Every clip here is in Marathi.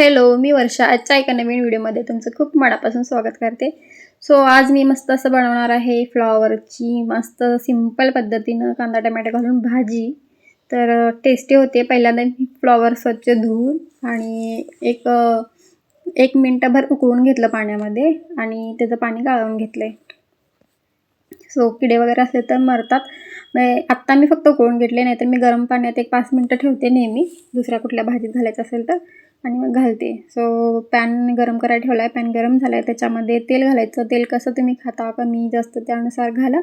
हॅलो मी वर्षा. आजच्या एका नवीन व्हिडिओमध्ये तुमचं खूप मनापासून स्वागत करते. सो आज मी मस्त असं बनवणार आहे फ्लॉवरची मस्त सिंपल पद्धतीनं कांदा टमॅटो घालून भाजी. तर टेस्टी होते. पहिल्यांदा मी फ्लॉवर स्वच्छ धुवून आणि एक एक मिनटंभर उकळून घेतलं पाण्यामध्ये आणि त्याचं पाणी गाळून घेतलं आहे सो किडे वगैरे असले तर मरतात. आत्ता मी फक्त उकळून घेतले नाही तर मी गरम पाण्यात एक पाच मिनटं ठेवते नेहमी. दुसऱ्या कुठल्या भाजीत घालायचं असेल तर. आणि मग घालते. सो पॅन गरम करायला ठेवला आहे पॅन गरम झाला आहे त्याच्यामध्ये तेल घालायचं. तेल कसं तुम्ही खाता कमी जास्त त्यानुसार घाला.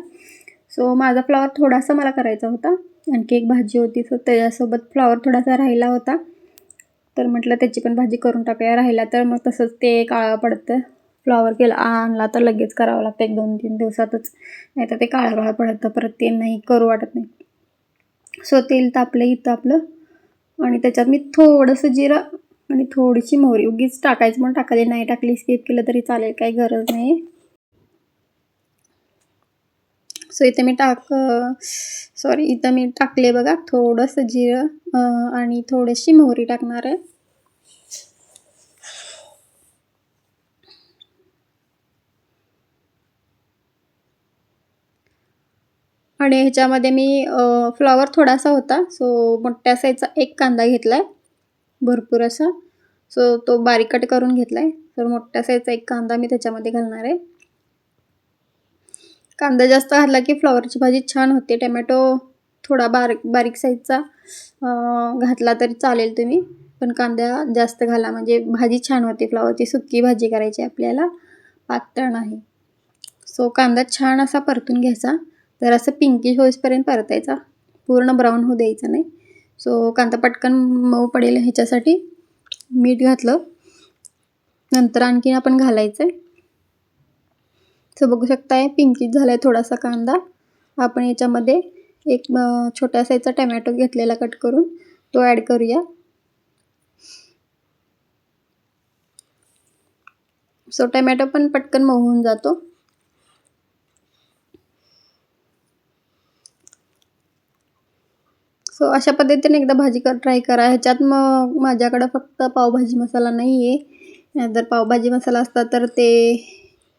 सो माझा फ्लॉवर थोडासा मला करायचा होता. आणखी एक भाजी होती. सो त्याच्यासोबत फ्लॉवर थोडासा राहिला होता. तर म्हटलं त्याची पण भाजी करून टाकूया. राहिला तर मग तसंच ते काळं पडतं. फ्लॉवर केला आणला तर लगेच करावं लागतं. एक दोन तीन दिवसातच. नाही तर ते काळं काळं पडतं. परत ते नाही करू वाटत नाही. सो तेल तापलं इथं आपलं. आणि त्याच्यात मी थोडंसं जिरं आणि थोडीशी मोहरी. उगीच टाकायचं म्हणून टाकली नाही. टाकली स्किप केलं तरी चालेल. काही गरज नाही. सो इथं मी टाक सॉरी इथं मी टाकले बघा. थोडंसं जिरं आणि थोडीशी मोहरी टाकणार आहे. आणि ह्याच्यामध्ये मी फ्लॉवर थोडासा होता. सो मोठ्या साईजचा एक कांदा घेतला आहे भरपूर असा. सो तो बारीक कट करून घेतला आहे तर मोठ्या साईजचा एक कांदा मी त्याच्यामध्ये घालणार आहे. कांदा जास्त घातला की फ्लॉवरची भाजी छान होते. टमॅटो थोडा बारीक बारीक साईजचा घातला तरी चालेल तुम्ही. पण कांदा जास्त घाला. म्हणजे भाजी छान होते. फ्लॉवरची सुकी भाजी करायची आपल्याला. पातळ नाही. सो कांदा छान असा परतून घ्यायचा. तर असं पिंकिश होईपर्यंत परतायचा पूर्ण ब्राऊन होऊ द्यायचा नाही. सो कांदा पटकन मऊ पडेल ह्याच्यासाठी. मीठ घातलं. नंतर आणखीन आपण घालायचं आहे सो बघू शकताय पिंकिश झाला आहे थोडासा कांदा. आपण याच्यामध्ये एक छोट्या साईजचा टमॅटो घेतलेला कट करून तो ॲड करूया. सो टमॅटो पण पटकन मऊ होऊन जातो. सो अशा पद्धतीने एकदा भाजी कर ट्राय करा. ह्याच्यात मग माझ्याकडं फक्त पावभाजी मसाला नाही आहे जर पावभाजी मसाला असता तर ते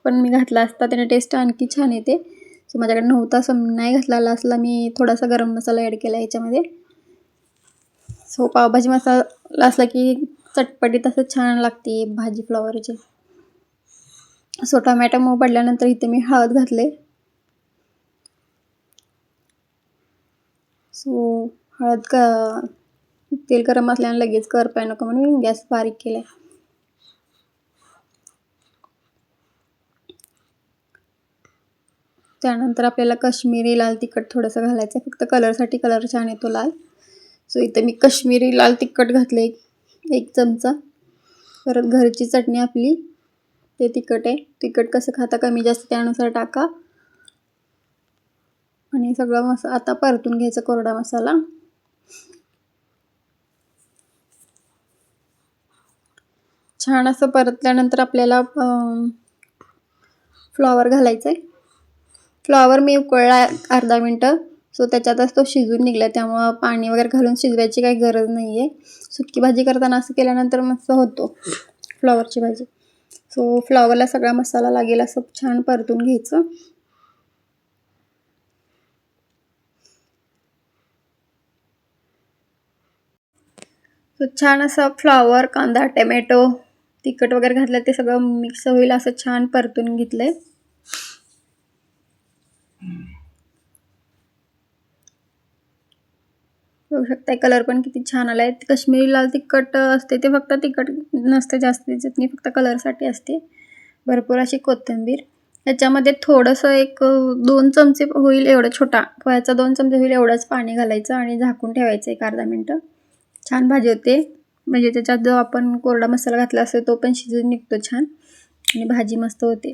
पण मी घातला असता. त्याने टेस्ट आणखी छान येते. सो माझ्याकडे नव्हता सम नाही घातलेला असला मी थोडासा गरम मसाला ॲड केला ह्याच्यामध्ये. सो पावभाजी मसाला असला की चटपटीत असं छान लागते भाजी फ्लॉवरची सो टमॅटो मऊ पडल्यानंतर इथे मी हळद घातले. सो हळद क तेल गरम असल्याने लगेच करपाय नको म्हणून गॅस बारीक केला त्यानंतर आपल्याला काश्मीरी लाल तिखट थोडंसं घालायचं आहे फक्त कलरसाठी कलर छान येतो लाल. सो इथं मी काश्मीरी लाल तिखट घातलं एक एक चमचा. परत घरची चटणी आपली ते तिखट आहे. तिखट कसं खाता कमी जास्त त्यानुसार टाका. आणि सगळं मसा आता परतून घ्यायचा कोरडा मसाला. छान असं परतल्यानंतर आपल्याला फ्लॉवर घालायचं आहे फ्लॉवर मी उकळला अर्धा मिनटं. सो त्याच्यातच तो शिजून निघला. त्यामुळं पाणी वगैरे घालून शिजवायची काही गरज नाही आहे सुकी भाजी करताना असं केल्यानंतर मस्त होतो फ्लॉवरची भाजी. सो फ्लॉवरला सगळा मसाला लागेल असं छान परतून घ्यायचं. छान असं फ्लॉवर कांदा टमॅटो तिखट वगैरे घातलं ते सगळं मिक्स होईल असं छान परतून घेतलं आहे बघू शकता कलर पण किती छान आला आहे काश्मीरी लाल तिखट असते ते फक्त तिखट नसते जास्त चटणी फक्त कलरसाठी असते. भरपूर अशी कोथिंबीर. याच्यामध्ये थोडंसं एक दोन चमचे होईल एवढं छोटा पोह्याचा दोन चमचे होईल एवढंच पाणी घालायचं आणि झाकून ठेवायचं एक अर्धा मिनटं. छान भाजी होते. म्हणजे त्याच्यात जो आपण कोरडा मसाला घातला असेल तो पण शिजून निघतो छान. आणि भाजी मस्त होते.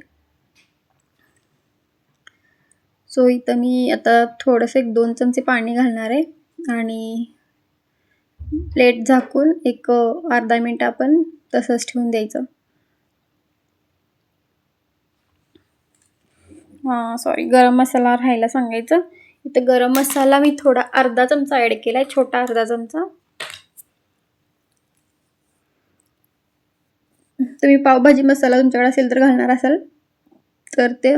सो इथं मी आता थोडंसं एक दोन चमचे पाणी घालणार आहे. आणि प्लेट झाकून एक अर्धा मिनट आपण तसंच ठेवून द्यायचं. हां सॉरी गरम मसाला राहायला सांगायचं. इथं गरम मसाला मी थोडा अर्धा चमचा ॲड केला आहे छोटा अर्धा चमचा. तुम्ही पावभाजी मसाला तुमच्याकडे असेल तर घालणार असाल. तर ते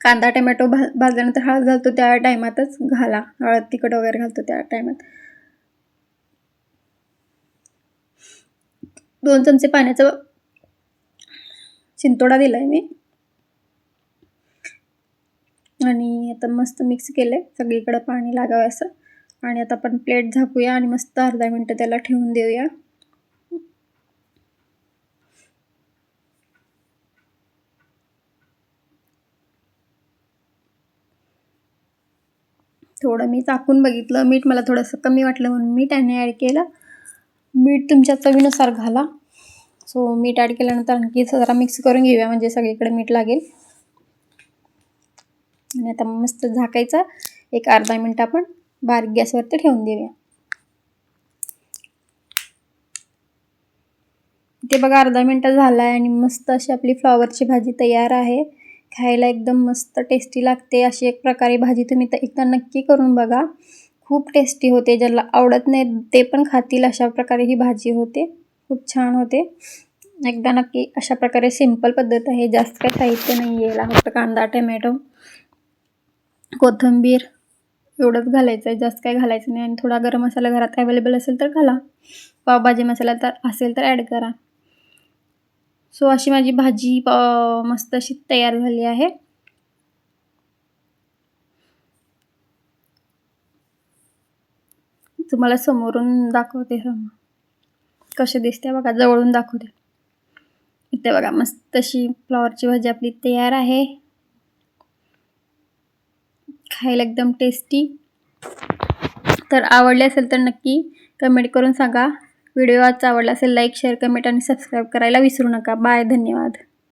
कांदा टमॅटो भा भाजल्यानंतर हळद घालतो त्या टायमातच. घाला. हळद तिखट वगैरे घालतो त्या टायमात. दोन चमचे पाण्याचा चिंतोडा दिला आहे मी. आणि आता मस्त मिक्स केलं आहे सगळीकडं पाणी लागावं असं. आणि आता आपण प्लेट झाकूया आणि मस्त अर्धा मिनटं त्याला ठेवून देऊया. थोडं मी चाकून बघितलं. मीठ मला थोडंसं कमी वाटलं म्हणून मीठ आणि ॲड केलं. मीठ तुमच्या चवीनुसार घाला. सो मीठ ॲड केल्यानंतर आणखी जरा मिक्स करून घेऊया म्हणजे सगळीकडे मीठ लागेल. आणि आता मस्त झाकायचा. एक अर्धा मिनटं आपण बारीक गॅसवरती ठेवून देऊया. ते बघा अर्धा मिनटं झाला आहे आणि मस्त अशी आपली फ्लॉवरची भाजी तयार आहे. खायला एकदम मस्त टेस्टी लागते. अशी एक प्रकारे भाजी तुम्ही तर एकदा नक्की करून बघा. खूप टेस्टी होते. ज्याला आवडत नाही ते पण खातील अशा प्रकारे ही भाजी होते. खूप छान होते. एकदा नक्की अशा प्रकारे सिंपल पद्धत आहे. जास्त काही साहित्य नाही यायला फक्त कांदा टमॅटो कोथिंबीर. एवढंच घालायचं आहे जास्त काही घालायचं नाही. आणि थोडा गरम मसाला घरात अवेलेबल असेल तर घाला. पावभाजी मसाला तर असेल तर ॲड करा. सो अशी माझी भाजी मस्त अशी तयार झाली आहे. तुम्हाला समोरून दाखवते कसे दिसते बघा जवळून दाखवते. इथे बघा मस्त अशी फ्लॉवरची भाजी आपली तयार आहे. खायला एकदम टेस्टी तर आवडले असेल तर नक्की कमेंट करून सांगा. व्हिडिओ आजचा आवडला असेल लाईक शेअर कमेंट आणि सबस्क्राईब करायला विसरू नका. बाय धन्यवाद.